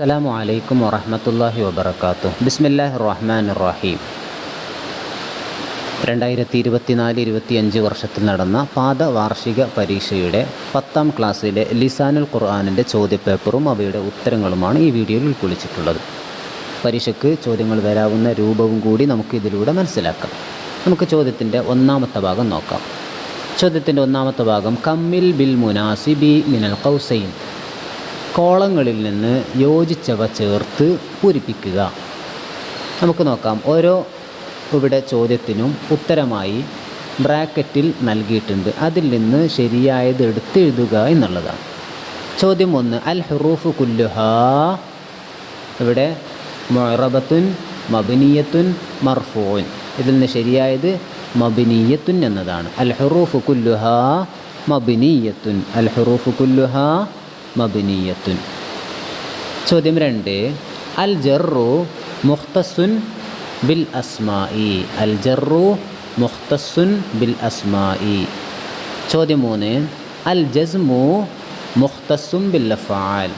അസ്സലാമു അലൈക്കും വറഹമത്തല്ലാഹി വബർക്കാത്തു ബിസ്മില്ലാഹി റഹ്മാൻ റഹീം രണ്ടായിരത്തി ഇരുപത്തിനാല് ഇരുപത്തിയഞ്ച് വർഷത്തിൽ നടന്ന പാദ വാർഷിക പരീക്ഷയുടെ പത്താം ക്ലാസ്സിലെ ലിസാനുൽ ഖുർആാനിന്റെ ചോദ്യപേപ്പറും അവയുടെ ഉത്തരങ്ങളുമാണ് ഈ വീഡിയോയിൽ ഉൾക്കൊള്ളിച്ചിട്ടുള്ളത്. പരീക്ഷയ്ക്ക് ചോദ്യങ്ങൾ വരാവുന്ന രൂപവും കൂടി നമുക്ക് ഇതിലൂടെ മനസ്സിലാക്കാം. നമുക്ക് ചോദ്യത്തിന്റെ ഒന്നാമത്തെ ഭാഗം നോക്കാം. ചോദ്യത്തിന്റെ ഒന്നാമത്തെ ഭാഗം കമ്മിൽ ബിൽ മുനാസിബി മിനൽ കൗസൈൻ കോളങ്ങളിൽ നിന്ന് യോജിച്ചവ ചേർത്ത് പൂരിപ്പിക്കുക. നമുക്ക് നോക്കാം. ഓരോ ഇവിടെ ചോദ്യത്തിനും ഉത്തരമായി ബ്രാക്കറ്റിൽ നൽകിയിട്ടുണ്ട്. അതിൽ നിന്ന് ശരിയായത് എടുത്തെഴുതുക എന്നുള്ളതാണ്. ചോദ്യം ഒന്ന്. അൽ ഹുറൂഫ് കുല്ലുഹ. ഇവിടെ മൊറബത്തുൻ മബിനിയത്തുൻ മർഫൂൻ. ഇതിൽ നിന്ന് ശരിയായത് മബിനിയത്തുൻ എന്നതാണ്. അൽ ഹുറൂഫ് കുല്ലുഹ മബിനിയത്തുൻ. അൽ ഹുറൂഫ് കുല്ലുഹ മബിനിയത്തുൻ ചോദ്യം രണ്ട്. അൽ ജറു മുഖ്തസുൻ ബിൽ അസ്മായി അൽ ജറു മുഖ്തസുൻ ബിൽ അസ്മായി ചോദ്യം മൂന്ന്. അൽ ജസ്മു മുഖ്തസും ബിൽ അഫാൽ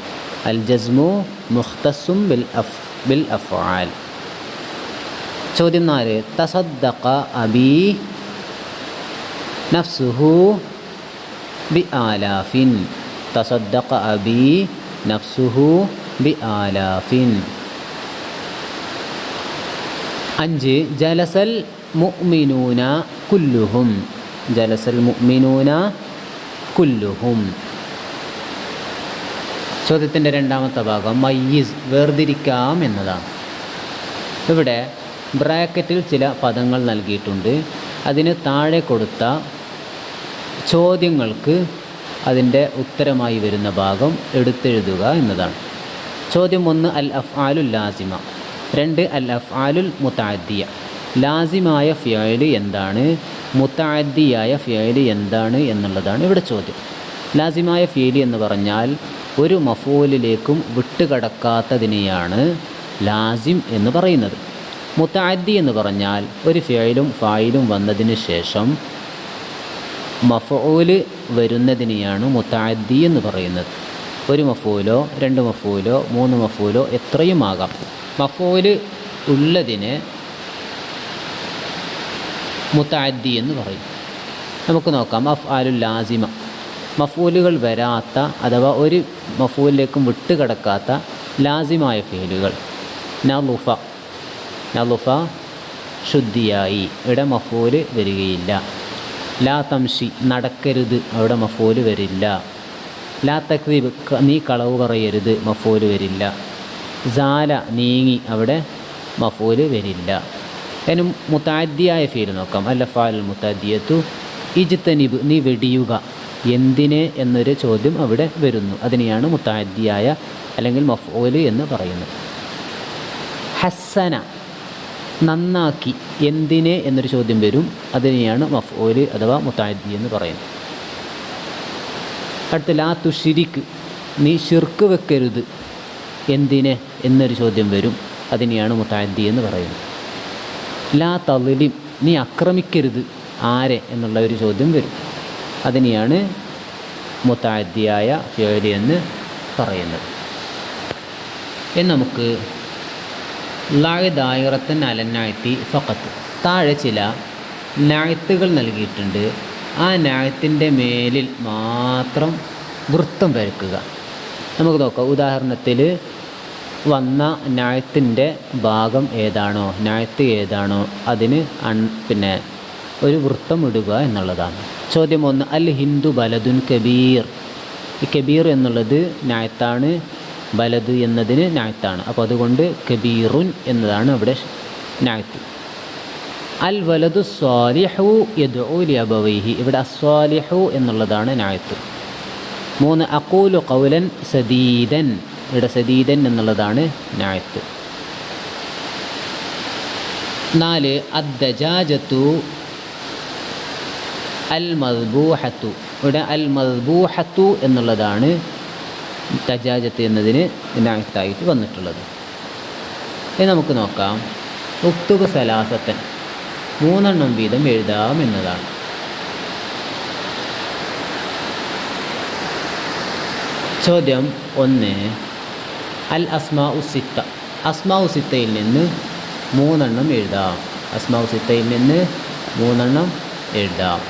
അൽ ജസ്മു മുഖ്തസും ബിൽ അഫ് ബിൽ അഫാൽ ചോദ്യം നാല്. തസദ്ദഖ അബി നഫ്സുഹു ബി ആലാഫിൻ. തസദ്ദഖ അബി നഫ്സുഹു ബി ആലാഫിൻ അഞ്ച് ജലസൽ മുഅ്മിനൂന കുല്ലുഹും ജലസൽ മുഅ്മിനൂന കുല്ലുഹും ചോദ്യത്തിന്റെ രണ്ടാമത്തെ ഭാഗം മയ്യിസ് വേർതിരിക്കാം എന്നതാണ്. ഇവിടെ ബ്രാക്കറ്റിൽ ചില പദങ്ങൾ നൽകിയിട്ടുണ്ട്. അതിന് താഴെ കൊടുത്ത ചോദ്യങ്ങൾക്ക് അതിന്റെ ഉത്തരമായി വരുന്ന ഭാഗം എടുത്തെഴുതുക എന്നതാണ്. ചോദ്യം ഒന്ന് അൽ അഫ് ആലുൽ ലാസിമ. രണ്ട് അൽ അഫ് ആലുൽ ലാസിമായ ഫിയൽ എന്താണ്? മുത്താദ്ദിയായ ഫിയൽ എന്താണ് എന്നുള്ളതാണ് ഇവിടെ ചോദ്യം. ലാസിമായ ഫിയൽ എന്ന് പറഞ്ഞാൽ ഒരു മഫൂലിലേക്കും വിട്ടുകടക്കാത്തതിനെയാണ് ലാസിം എന്ന് പറയുന്നത്. മുത്താദ്ദി എന്ന് പറഞ്ഞാൽ ഒരു ഫിയലും ഫായിലും വന്നതിന് ശേഷം മഫൂൽ വരുന്നതിനെയാണ് മുത്താദ്ദി എന്ന് പറയുന്നത്. ഒരു മഫൂലോ രണ്ട് മഫൂലോ മൂന്ന് മഫൂലോ എത്രയും ആകാം മഫൂൽ ഉള്ളതിന് മുത്താദ്ദി എന്ന് പറയും. നമുക്ക് നോക്കാം. അഫ് ആലുൽ ലാസിമ. മഫൂലുകൾ വരാത്ത അഥവാ ഒരു മഫൂലിലേക്കും വിട്ടുകിടക്കാത്ത ലാസിമായ ഫീലുകൾ. നലുഫ. നലുഫ ശുദ്ധിയായി. ഇവിടെ മഫൂൽ വരികയില്ല. ലാ തംഷി നടക്കരുത് അവിടെ മഫോൽ വരില്ല. ലാ തക്രീബ് നീ കളവ് പറയരുത് മഫോൽ വരില്ല. ജാല നീങ്ങി അവിടെ മഫോൽ വരില്ല. അതിന് മുത്താദ്യായ ഫീൽ നോക്കാം. അല്ല ഫാൽ മുത്താദ്യത്തു ഇജ്തനിബ് നീ വെടിയുക. എന്തിനെ എന്നൊരു ചോദ്യം അവിടെ വരുന്നു. അതിനെയാണ് മുത്താദ്യായ അല്ലെങ്കിൽ മഫോൽ എന്ന് പറയുന്നത്. ഹസ്സന നന്നാക്കി എന്തിനെ എന്നൊരു ചോദ്യം വരും. അതിനെയാണ് മഫ്ഓൽ അഥവാ മുത്താദി എന്ന് പറയുന്നത്. അടുത്ത ലാ തുഷിരിക്ക് നീ ഷിർക്ക് വെക്കരുത്. എന്തിനെ എന്നൊരു ചോദ്യം വരും. അതിനെയാണ് മുത്താദി എന്ന് പറയുന്നത്. ലാ തളിലിം. നീ ആക്രമിക്കരുത് ആരെ എന്നുള്ള ഒരു ചോദ്യം വരും. അതിനെയാണ് മുത്താദിയായ ഫിയോലി എന്ന് പറയുന്നത്. എന്ന് നമുക്ക് ലായ് ദായിറത്തൻ അലനായത്തി ഫക്കത്ത് താഴെ ചില നായത്തുകൾ നൽകിയിട്ടുണ്ട്. ആ നായത്തിന്റെ മേലിൽ മാത്രം വൃത്തം വരയ്ക്കുക. നമുക്ക് നോക്കാം. ഉദാഹരണത്തിൽ വന്ന നായത്തിന്റെ ഭാഗം ഏതാണോ നായത്ത് ഏതാണോ അതിന് അൺ പിന്നെ ഒരു വൃത്തം ഇടുക എന്നുള്ളതാണ്. ചോദ്യം ഒന്ന് അൽ ഹിന്ദു ബലദുൻ കബീർ. കബീർ എന്നുള്ളത് നായത്താണ്. ബലദ് എന്നതിന് നായത്താണ്. അപ്പോൾ അതുകൊണ്ട് കബീറുൻ എന്നതാണ് അവിടെ നായത്ത്. അൽ വലതു സ്വാലിഹു യദ്ഊലി അബവൈഹി ഇവിടെ അസ്വാലിഹു എന്നുള്ളതാണ് നായത്ത്. മൂന്ന് അക്കൂലു കൗലൻ സദീദൻ. ഇവിടെ സദീദൻ എന്നുള്ളതാണ് നായത്ത്. നാല് അദ്ദജാജത്തു അൽ മദ്ബൂഹത്തു ഇവിടെ അൽ മദ്ബൂഹത്തു എന്നുള്ളതാണ് തജാജത്ത് എന്നതിന് നായത്തായിട്ട് വന്നിട്ടുള്ളത്. ഇനി നമുക്ക് നോക്കാം. ഉക്തുക സലാസത്തൻ. മൂന്നെണ്ണം വീതം എഴുതാം എന്നതാണ്. ചോദ്യം ഒന്ന്. അൽ അസ്മാ ഉസിത്ത അസ്മാ ഉസിത്തയിൽ നിന്ന് മൂന്നെണ്ണം എഴുതാം. അസ്മാ ഉസിത്തയിൽ നിന്ന് മൂന്നെണ്ണം എഴുതാം.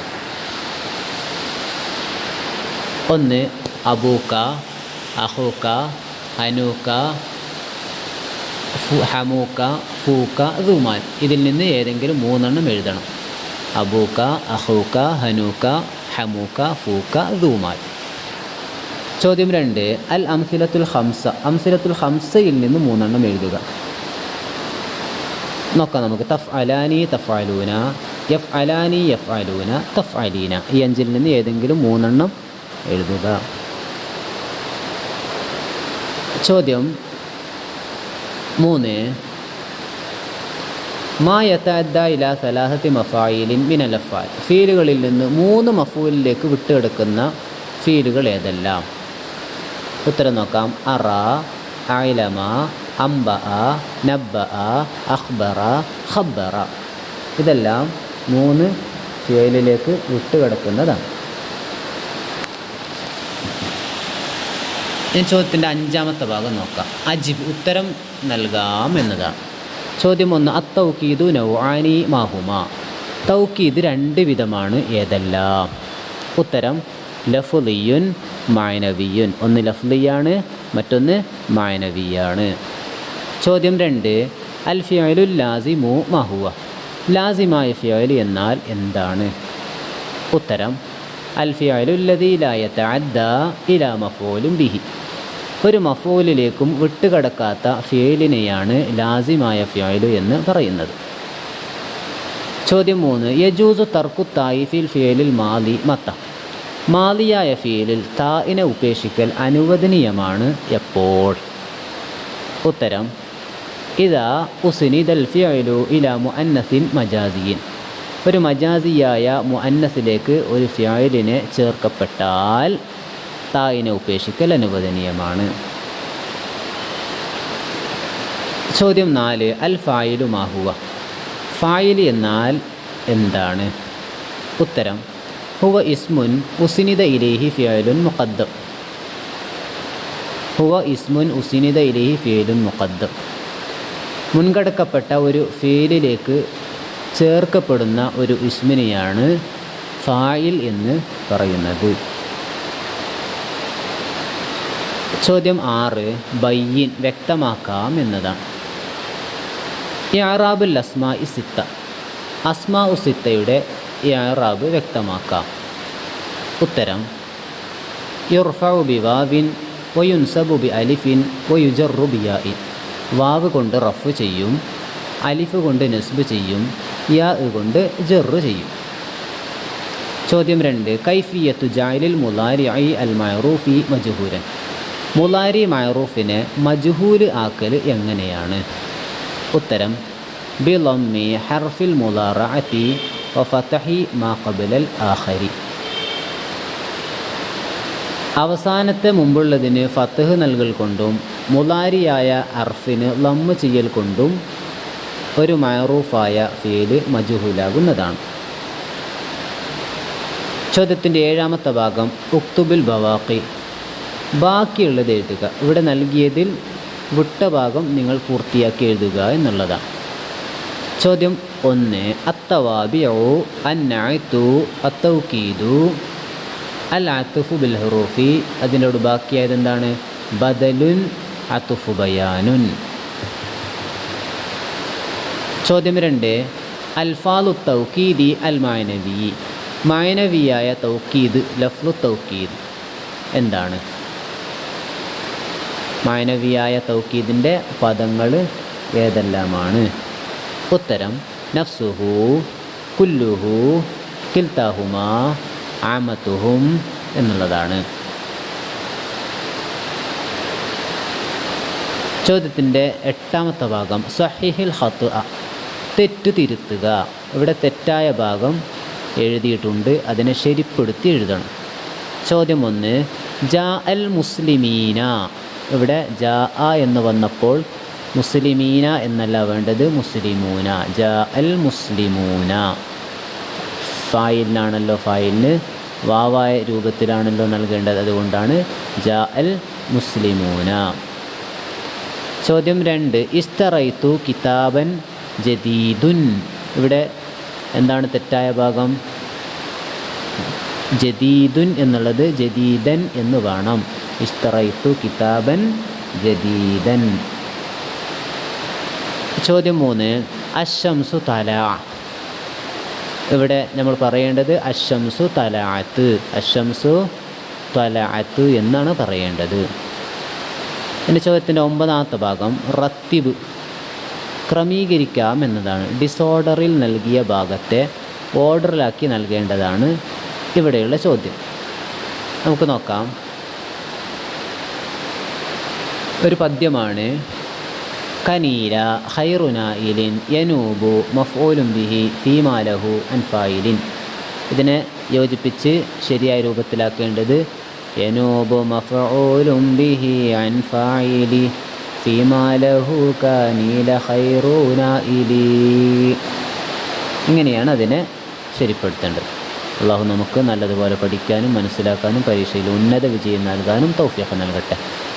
ഒന്ന് അബൂക്ക. അഹൂക്ക ഹനൂക്ക ഹമൂക്ക ഫൂക്ക റുമാൻ ഇതിൽ നിന്ന് ഏതെങ്കിലും മൂന്നെണ്ണം എഴുതണം. അബൂക്ക അഹൂക്ക ഹനൂക്ക ഹമൂക്ക ഫൂക്ക റുമാൻ ചോദ്യം രണ്ട്. അൽ അംസിലത്തുൽ ഹംസ അംസിലത്തുൽ ഹംസയിൽ നിന്ന് മൂന്നെണ്ണം എഴുതുക. നോക്കാം നമുക്ക്. തഫ് അലാനി തഫ് അലൂന യഫ് അലാനി യഫ് അലൂന തഫ് അലീന ഈ അഞ്ചിൽ നിന്ന് ഏതെങ്കിലും മൂന്നെണ്ണം എഴുതുക. മൂന്ന്. മാ മഫായിലിൻ ഫീലുകളിൽ നിന്ന് മൂന്ന് മഫൂലിലേക്ക് വിട്ടുകിടക്കുന്ന ഫീലുകൾ ഏതെല്ലാം? ഉത്തരം നോക്കാം. അറ അയലമ അംബ നബ്ബ അഖ്ബറ ഖബ്ബറ. ഇതെല്ലാം മൂന്ന് ഫീലിലേക്ക് വിട്ടുകിടക്കുന്നതാണ്. ഞാൻ ചോദ്യത്തിന്റെ അഞ്ചാമത്തെ ഭാഗം നോക്കാം. അജിബ് ഉത്തരം നൽകാം എന്നതാണ്. ചോദ്യം ഒന്ന് അത്തൗക്കീദു നൗആനി മാഹുമ. തൗക്കീദ് രണ്ട് വിധമാണ് ഏതെല്ലാം? ഉത്തരം ലഫുലിയുൻ മായനവിയുൻ ഒന്ന് ലഫ്ലിയാണ് മറ്റൊന്ന് മായനവിയാണ് ചോദ്യം രണ്ട് അൽ ഫിയലു ലാസിമു മഹുവ. ലാസിമായ ഫിയോയിൽ എന്നാൽ എന്താണ്? ഉത്തരം അൽ ഫിയലു ലദീ ലാ യതഅദ്ദ ഇലാ ബിഹി. ഒരു മഫൂലിലേക്കും വിട്ടുകടക്കാത്ത ഫിയലിനെയാണ് ലാസിമായ ഫിയലു എന്ന് പറയുന്നത്. ചോദ്യം മൂന്ന്. യജൂസു തർക്കു തായിഫിൽ ഫിയലിൽ മാലി മത്ത. മാലിയായ ഫിയലിൽ തായിനെ ഉപേക്ഷിക്കൽ അനുവദനീയമാണ് എപ്പോൾ? ഉത്തരം. ഇതാ ഉസ്നിദൽ ഫിയലു ഇല മുഅന്നസിൻ മജാസിയിൻ. ഒരു മജാസിയായ മുഅന്നസിലേക്ക് ഒരു ഫിയലിനെ ചേർക്കപ്പെട്ടാൽ തായിനെ ഉപേക്ഷിക്കൽ അനുവദനീയമാണ്. ചോദ്യം നാല് അൽ ഫായിലു മാഹുവ ഫായിൽ എന്നാൽ എന്താണ്? ഉത്തരം ഹുവ ഇസ്മുൻ ഉസിനിത ഇലേഹി ഫിയലുൻ മുഖദ്ദം ഹുവ ഇസ്മുൻ ഉസിനിത ഇലേഹി ഫിയലുൻ മുഖദ്ദം മുൻകടക്കപ്പെട്ട ഒരു ഫീലിലേക്ക് ചേർക്കപ്പെടുന്ന ഒരു ഇസ്മിനെയാണ് ഫായിൽ എന്ന് പറയുന്നത്. ചോദ്യം ആറ് ബയ്യിൻ വ്യക്തമാക്കാം എന്നതാണ്. യാറാബുൽ അസ്മാ ഇസിത്ത അസ്മാ ഉസിത്തയുടെ യാറാബ് വ്യക്തമാക്കാം. ഉത്തരം യുർഫു ബിവാവിൻ വയുൻസബു ബി അലിഫിൻ വയുജറു ബിയായിൻ വാവ് കൊണ്ട് റഫ് ചെയ്യും അലിഫ് കൊണ്ട് നസ്ബ് ചെയ്യും യാ കൊണ്ട് ജെറു ചെയ്യും. ചോദ്യം രണ്ട് കൈഫിയത്തു ജാലിൽ മുലാരി അൽ മൈറൂഫി മജുഹൂരൻ. മുലാരി മാറൂഫിനെ മജുഹൂൽ ആക്കൽ എങ്ങനെയാണ്? ഉത്തരം ബിലൊമ്മി ഹർഫിൽ മുലാറഅത്തി വഫതഹി മാ ഖബലൽ അവസാനത്തെ മുമ്പുള്ളതിന് ഫത്തഹ് നൽകൽ കൊണ്ടും മുലാരിയായ അർഫിന് ലമ്മ് ചെയ്യൽ കൊണ്ടും ഒരു മാറൂഫായ ഫീൽ മജുഹൂലാകുന്നതാണ്. ചോദ്യത്തിന്റെ ഏഴാമത്തെ ഭാഗം ഉക്തുബിൽ ബവാക്കി ബാക്കിയുള്ളത് എഴുതുക. ഇവിടെ നൽകിയതിൽ വിട്ട ഭാഗം നിങ്ങൾ പൂർത്തിയാക്കി എഴുതുക എന്നുള്ളതാണ്. ചോദ്യം ഒന്ന്. അത്തവാബിയോ അന്നായത്തു അത്തൗക്കീദു അൽ അത്തുഫു ബിൽ അതിനോട് ബാക്കിയായത് എന്താണ്? ബദലുൻ അത്തുഫു ബയാനുൻ. ചോദ്യം രണ്ട്. അൽഫാലു തൗക്കീദി അൽ മായനവി മായനവിയായ തൗക്കീദ് ലഫ്ലു തൗക്കീദ്. എന്താണ്? മായനവിയായ തൗക്കീദിന്റെ പദങ്ങൾ ഏതെല്ലാമാണ്? ഉത്തരം നഫ്സുഹു കുല്ലുഹു കിൽത്താഹുമ ആമത്തുഹും എന്നുള്ളതാണ്. ചോദ്യത്തിന്റെ എട്ടാമത്തെ ഭാഗം സഹിഹിൽ ഹത്ത് തെറ്റു തിരുത്തുക ഇവിടെ തെറ്റായ ഭാഗം എഴുതിയിട്ടുണ്ട് അതിനെ ശരിപ്പെടുത്തി എഴുതണം. ചോദ്യം ഒന്ന് ജാ അൽ മുസ്ലിമീന ഇവിടെ ജാ അ എന്ന് വന്നപ്പോൾ മുസ്ലിമീന എന്നല്ല വേണ്ടത് മുസ്ലിമൂന. ജ അൽ മുസ്ലിമൂന. ഫായിലിനാണല്ലോ ഫായിലിന്. വാവായ രൂപത്തിലാണല്ലോ നൽകേണ്ടത്. അതുകൊണ്ടാണ് ജ അൽ മുസ്ലിമൂന. ചോദ്യം രണ്ട്. ഇസ്തറൈത്തു കിതാബൻ ജദീദുൻ. ഇവിടെ എന്താണ് തെറ്റായ ഭാഗം? ജദീദുൻ എന്നുള്ളത് ജദീദൻ എന്ന് വേണം. ഇസ്തറൈത്തു കിതാബൻ ജദീദൻ ചോദ്യം മൂന്ന്. അശംസു തല. ഇവിടെ നമ്മൾ പറയേണ്ടത് അശംസു തലാത്ത് അശംസു തലാത്ത് എന്നാണ് പറയേണ്ടത്. എന്റെ ചോദ്യത്തിന്റെ ഒമ്പതാമത്തെ ഭാഗം. റത്തിബ്. ക്രമീകരിക്കാം എന്നതാണ്. ഡിസോർഡറിൽ നൽകിയ ഭാഗത്തെ ഓർഡറിലാക്കി നൽകേണ്ടതാണ് ഇവിടെയുള്ള ചോദ്യം. നമുക്ക് നോക്കാം. ഒരു പദ്യമാണ്. കനീല ഹൈറുനായിലിൻ യനൂബു മഫ്ഊലും ബിഹി ഫീമാലഹു അൻഫായിലിൻ. ഇതിനെ യോജിപ്പിച്ച് ശരിയായ രൂപത്തിലാക്കേണ്ടത് യനൂബു മഫ്ഊലും ബിഹി അൻഫായിലി ഫീമാലഹു കനീല ഹൈറുനായിലി ഇങ്ങനെയാണ് അതിനെ ശരിപ്പെടുത്തേണ്ടത്. അള്ളാഹു നമുക്ക് നല്ലതുപോലെ പഠിക്കാനും മനസ്സിലാക്കാനും പരീക്ഷയിൽ ഉന്നത വിജയം നൽകാനും തൗഫീഖ് നൽകട്ടെ.